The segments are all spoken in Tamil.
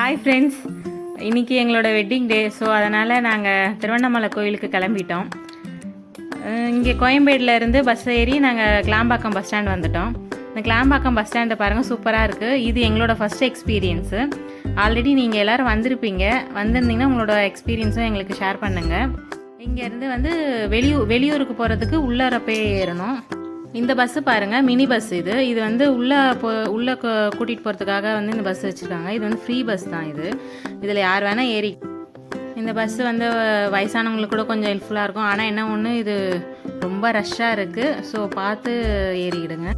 ஹாய் ஃப்ரெண்ட்ஸ் இன்றைக்கி எங்களோட வெட்டிங் டே ஸோ அதனால் நாங்கள் திருவண்ணாமலை கோயிலுக்கு கிளம்பிட்டோம். இங்கே கோயம்பேட்டில் இருந்து பஸ் ஏறி நாங்கள் கிளாம்பாக்கம் பஸ் ஸ்டாண்ட் வந்துட்டோம். இந்த கிளாம்பாக்கம் பஸ் ஸ்டாண்டை பாருங்கள் சூப்பராக இருக்குது இது எங்களோட ஃபஸ்ட் எக்ஸ்பீரியன்ஸு ஆல்ரெடி நீங்கள் எல்லோரும் வந்திருப்பீங்க. வந்திருந்தீங்கன்னா உங்களோட எக்ஸ்பீரியன்ஸும் எங்களுக்கு ஷேர் பண்ணுங்கள் இங்கேருந்து வந்து வெளியூர் வெளியூருக்கு போகிறதுக்கு உள்ளார போய் ஏறணும். இந்த பஸ்ஸு பாருங்கள் மினி பஸ் இது. இது வந்து உள்ளே போ உள்ளே கூட்டிகிட்டு போகிறதுக்காக வந்து இந்த பஸ் வச்சுருக்காங்க. இது வந்து ஃப்ரீ பஸ் தான் இது. இதில் யார் வேணால் ஏறி இந்த பஸ்ஸு வந்து வயசானவங்களுக்கு கூட கொஞ்சம் ஹெல்ப்ஃபுல்லாக இருக்கும். ஆனால் என்ன ஒன்று இது ரொம்ப ரஷ்ஷாக இருக்குது ஸோ பார்த்து ஏறிக்கிடுங்க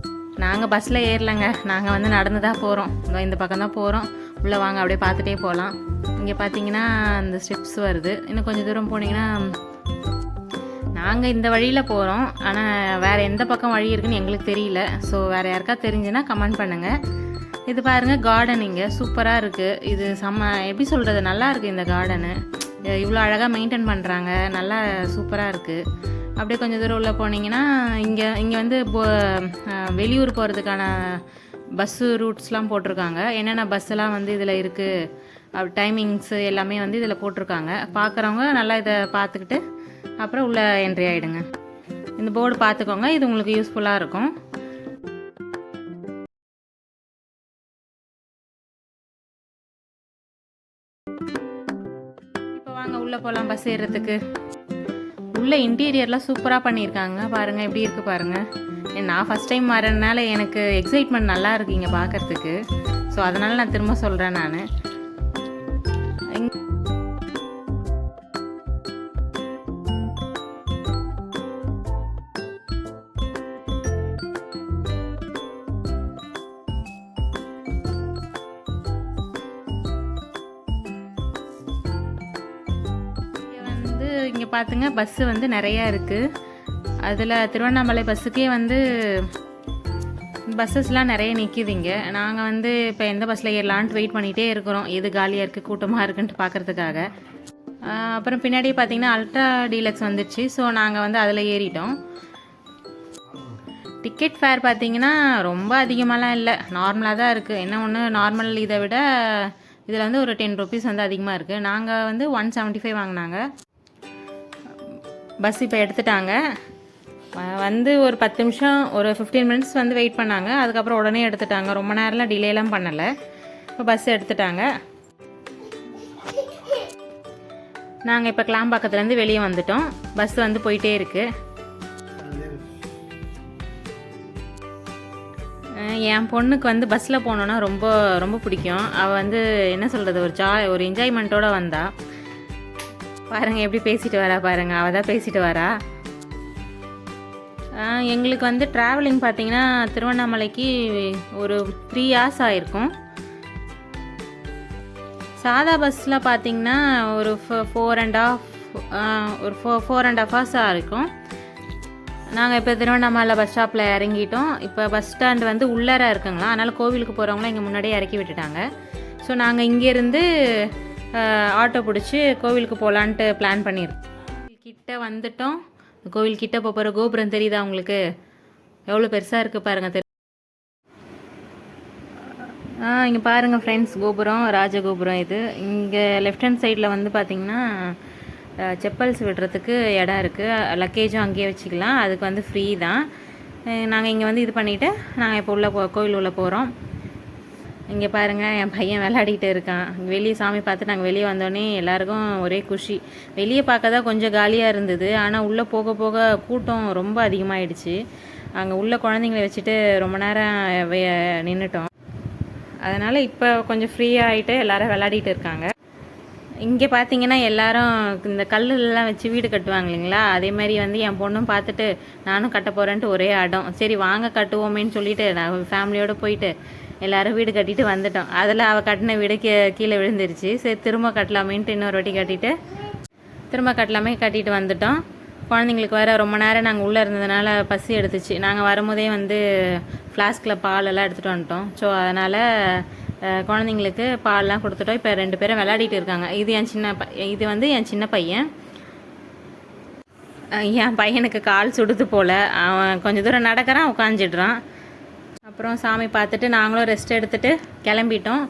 நாங்கள் பஸ்ஸில் ஏறலைங்க. நாங்கள் வந்து நடந்து தான் போகிறோம் இந்த பக்கம் தான் போகிறோம் உள்ளே வாங்க அப்படியே பார்த்துட்டே போகலாம் இங்கே பார்த்தீங்கன்னா அந்த ஸ்டெப்ஸ் வருது. இன்னும் கொஞ்சம் தூரம் போனீங்கன்னா நாங்கள் இந்த வழியில் போகிறோம் ஆனால் வேறு எந்த பக்கம் வழி இருக்குன்னு எங்களுக்கு தெரியல. ஸோ வேறு யாருக்கா தெரிஞ்சுன்னா கமெண்ட் பண்ணுங்கள் இது பாருங்கள் கார்டன் இங்கே. சூப்பராக இருக்குது இது செம்ம எப்படி சொல்கிறது நல்லா இருக்குது இந்த கார்டனு இவ்வளோ அழகாக மெயின்டைன் பண்ணுறாங்க நல்லா சூப்பராக இருக்குது அப்படியே கொஞ்சம் தூரம் உள்ளே போனீங்கன்னா இங்கே இங்கே வந்து வெளியூர் போகிறதுக்கான பஸ்ஸு ரூட்ஸ்லாம் போட்டிருக்காங்க. என்னென்ன பஸ்ஸெல்லாம் வந்து இதில் இருக்குது டைமிங்ஸு எல்லாமே வந்து இதில் போட்டிருக்காங்க. பார்க்குறவங்க நல்லா இதை பார்த்துக்கிட்டு அப்புறம் உள்ளே என்ட்ரி ஆகிடுங்க இந்த போர்டு பார்த்துக்கோங்க இது உங்களுக்கு யூஸ்ஃபுல்லாக இருக்கும். இப்போ வாங்க உள்ளே போகலாம் பஸ் ஏறுறதுக்கு உள்ள இன்டீரியர்லாம் சூப்பராக பண்ணியிருக்காங்க. பாருங்கள் எப்படி இருக்குது பாருங்கள் நான் ஃபஸ்ட் டைம் வரதுனால எனக்கு எக்ஸைட்மெண்ட் நல்லா இருக்கு இங்கே பார்க்குறதுக்கு. ஸோ அதனால் நான் திரும்ப சொல்கிறேன் நான். இங்கே பார்த்துங்க பஸ்ஸு வந்து நிறையா இருக்குது அதில் திருவண்ணாமலை பஸ்ஸுக்கே வந்து பஸ்ஸஸ்லாம் நிறைய நிற்கிதுங்க நாங்கள் வந்து இப்போ எந்த பஸ்ஸில் ஏறலான்ட்டு வெயிட் பண்ணிகிட்டே இருக்கிறோம். எது காலியாக இருக்குது கூட்டமாக இருக்குன்ட்டு பார்க்குறதுக்காக அப்புறம் பின்னாடி பார்த்தீங்கன்னா அல்ட்ரா டீலக்ஸ் வந்துடுச்சு ஸோ நாங்கள் வந்து அதில் ஏறிட்டோம். டிக்கெட் ஃபேர் பார்த்தீங்கன்னா ரொம்ப அதிகமாகலாம் இல்லை. நார்மலாக தான் இருக்குது என்ன ஒன்று நார்மல் இதை விட இதில் வந்து ஒரு டென் ருபீஸ் வந்து அதிகமாக இருக்குது நாங்கள் வந்து ஒன் செவன்ட்டி ஃபைவ் வாங்கினாங்க. பஸ் இப்போ எடுத்துட்டாங்க. வந்து ஒரு பத்து நிமிஷம் ஒரு ஃபிஃப்டீன் மினிட்ஸ் வந்து வெயிட் பண்ணாங்க. அதுக்கப்புறம் உடனே எடுத்துட்டாங்க. ரொம்ப நேரம்லாம் டிலேலாம் பண்ணலை. இப்போ பஸ் எடுத்துட்டாங்க. நாங்கள் இப்போ கிளாம்பாக்கத்துலேருந்து வெளியே வந்துட்டோம். பஸ் வந்து போயிட்டே இருக்குது என் பொண்ணுக்கு வந்து பஸ்ஸில் போனோன்னா ரொம்ப ரொம்ப பிடிக்கும். அவள் வந்து என்ன சொல்கிறது ஒரு ஜா ஒரு என்ஜாய்மெண்ட்டோட வந்தாள் பாருங்க எப்படி பேசிட்டு வரா பாருங்க. அவள் தான் பேசிட்டு வரா. எங்களுக்கு வந்து ட்ராவலிங் பார்த்தீங்கன்னா திருவண்ணாமலைக்கு ஒரு த்ரீ ஹார்ஸ் ஆயிருக்கும். சாதா பஸ்ஸில் பார்த்தீங்கன்னா ஒரு ஃபோர் அண்ட் ஆஃப் ஒரு ஃபோ ஃபோர் அண்ட் ஆஃப் ஹவர்ஸ் இருக்கும். நாங்கள் இப்போ திருவண்ணாமலை பஸ் ஸ்டாப்பில் இறங்கிட்டோம். இப்போ பஸ் ஸ்டாண்ட் வந்து உள்ளார இருக்குங்களா? அதனால் கோவிலுக்கு போகிறவங்களாம் இங்கே முன்னாடியே இறக்கி விட்டுட்டாங்க. ஸோ நாங்கள் இங்கேருந்து ஆட்டோ பிடிச்சி கோவிலுக்கு போகலான்ட்டு பிளான் பண்ணியிருக்கோம் கிட்ட வந்துட்டோம். கோவில் கிட்ட போகிற கோபுரம் தெரியுதா உங்களுக்கு? எவ்வளோ பெருசாக இருக்குது பாருங்கள் தெரி ஆ இங்கே பாருங்கள் ஃப்ரெண்ட்ஸ் கோபுரம் ராஜகோபுரம் இது. இங்கே லெஃப்ட் ஹேண்ட் சைடில் வந்து பார்த்தீங்கன்னா செப்பல்ஸ் விடுறதுக்கு இடம் இருக்குது லக்கேஜும் அங்கேயே வச்சுக்கலாம். அதுக்கு வந்து ஃப்ரீ தான். நாங்கள் இங்கே வந்து இது பண்ணிவிட்டு நாங்கள் இப்போ உள்ள போ கோயில் உள்ளே போகிறோம் இங்கே பாருங்கள் என் பையன் விளையாடிட்டு இருக்கான். வெளியே சாமி பார்த்து நாங்கள் வெளியே வந்தோடனே எல்லாருக்கும் ஒரே குஷி. வெளியே பார்க்க தான் கொஞ்சம் காலியாக இருந்தது. ஆனால் உள்ளே போக போக கூட்டம் ரொம்ப அதிகமாகிடுச்சு அங்கே உள்ள குழந்தைங்கள வச்சுட்டு ரொம்ப நேரம் நின்றுட்டோம் அதனால் இப்போ கொஞ்சம் ஃப்ரீயாக ஆகிட்டு எல்லாரும் விளையாடிட்டு இருக்காங்க. இங்கே பார்த்தீங்கன்னா எல்லாரும் இந்த கல்லுலாம் வச்சு வீடு கட்டுவாங்க இல்லைங்களா? அதே மாதிரி வந்து என் பொண்ணும் பார்த்துட்டு நானும் கட்ட போகிறேன்ட்டு ஒரே அடம். சரி வாங்க கட்டுவோமேன்னு சொல்லிட்டு நான் ஃபேமிலியோடு போயிட்டு எல்லாரும் வீடு கட்டிட்டு வந்துட்டோம். அதில் அவள் கட்டின வீடு கீ கீழே விழுந்துருச்சு. சரி திரும்ப கட்டலாமேன்ட்டு இன்னொரு வாட்டி கட்டிட்டு திரும்ப கட்டலாமே கட்டிட்டு வந்துட்டோம். குழந்தைங்களுக்கு வேறு ரொம்ப நேரம் நாங்கள் உள்ளே இருந்ததுனால பசி எடுத்துச்சு. நாங்கள் வரும்போதே வந்து ஃப்ளாஸ்கில் பாலெல்லாம் எடுத்துகிட்டு வந்துட்டோம். ஸோ அதனால் குழந்தைங்களுக்கு பால்லாம் கொடுத்துட்டோம். இப்போ ரெண்டு பேரும் விளையாடிட்டு இருக்காங்க. இது என் சின்ன ப இது வந்து என் சின்ன பையன். என் பையனுக்கு கால் சுடுது போல். அவன் கொஞ்சம் தூரம் நடக்கிறான் உட்காந்துடுறான் அப்புறம் சாமி பார்த்துட்டு நாங்களும் ரெஸ்ட் எடுத்துகிட்டு கிளம்பிட்டோம்.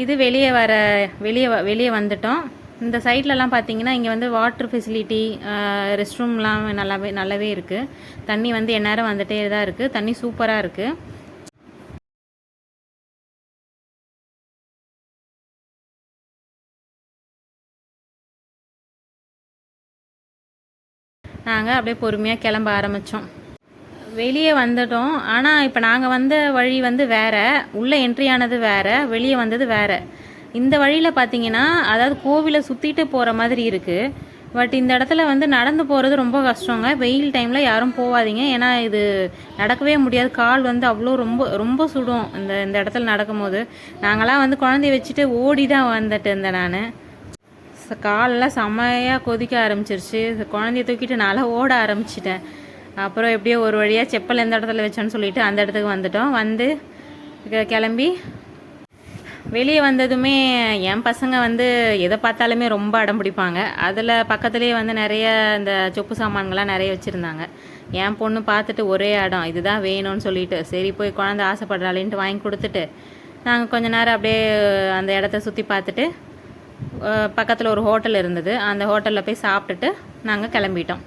இது வெளியே வர வெளியே வ- வெளியே வந்துட்டோம். இந்த சைட்லலாம் பார்த்தீங்கன்னா இங்கே வந்து வாட்டர் ஃபெசிலிட்டி ரெஸ்ட் ரூம்லாம் நல்லாவே நல்லாவே இருக்குது தண்ணி வந்து எந்நேரம் வந்துகிட்டே தான் இருக்குது தண்ணி சூப்பராக இருக்குது நாங்கள் அப்படியே பொறுமையாக கிளம்ப ஆரம்பித்தோம் வெளியே வந்துட்டோம். ஆனால் இப்போ நாங்கள் வந்த வழி வந்து வேற. உள்ளே என்ட்ரி ஆனது வேறு. வெளியே வந்தது வேறு. இந்த வழியில் பார்த்தீங்கன்னா அதாவது கோவிலை சுற்றிட்டு போகிற மாதிரி இருக்குது பட் இந்த இடத்துல வந்து நடந்து போகிறது ரொம்ப கஷ்டங்க. வெயில் டைமில் யாரும் போகாதீங்க ஏன்னா இது நடக்கவே முடியாது. கால் வந்து அவ்வளோ ரொம்ப ரொம்ப சுடும் இந்த இந்த இடத்துல நடக்கும்போது. நாங்களாம் வந்து குழந்தைய வச்சுட்டு ஓடி தான் வந்துட்டு இருந்தேன் நான். காலெல்லாம் செம்மையாக கொதிக்க ஆரம்பிச்சிருச்சு. குழந்தைய தூக்கிட்டு நல்லா ஓட ஆரம்பிச்சிட்டேன். அப்புறம் எப்படியோ ஒரு வழியாக செப்பல் எந்த இடத்துல வச்சோன்னு சொல்லிட்டு அந்த இடத்துக்கு வந்துட்டோம். வந்து கிளம்பி. வெளியே வந்ததுமே என் பசங்க வந்து எதை பார்த்தாலுமே ரொம்ப அடம் பிடிப்பாங்க. அதில் பக்கத்துலேயே வந்து நிறைய இந்த சொப்பு சாமான்கள்லாம் நிறைய வச்சுருந்தாங்க. என் பொண்ணு பார்த்துட்டு ஒரே இடம் இதுதான் வேணும்னு சொல்லிட்டு சரி போய் குழந்தை ஆசைப்படுறாளேன்ட்டு வாங்கி கொடுத்துட்டு நாங்கள் கொஞ்ச நேரம் அப்படியே அந்த இடத்த சுற்றி பார்த்துட்டு பக்கத்தில் ஒரு ஹோட்டல் இருந்தது. அந்த ஹோட்டலில் போய் சாப்பிட்டுட்டு நாங்கள் கிளம்பிட்டோம்.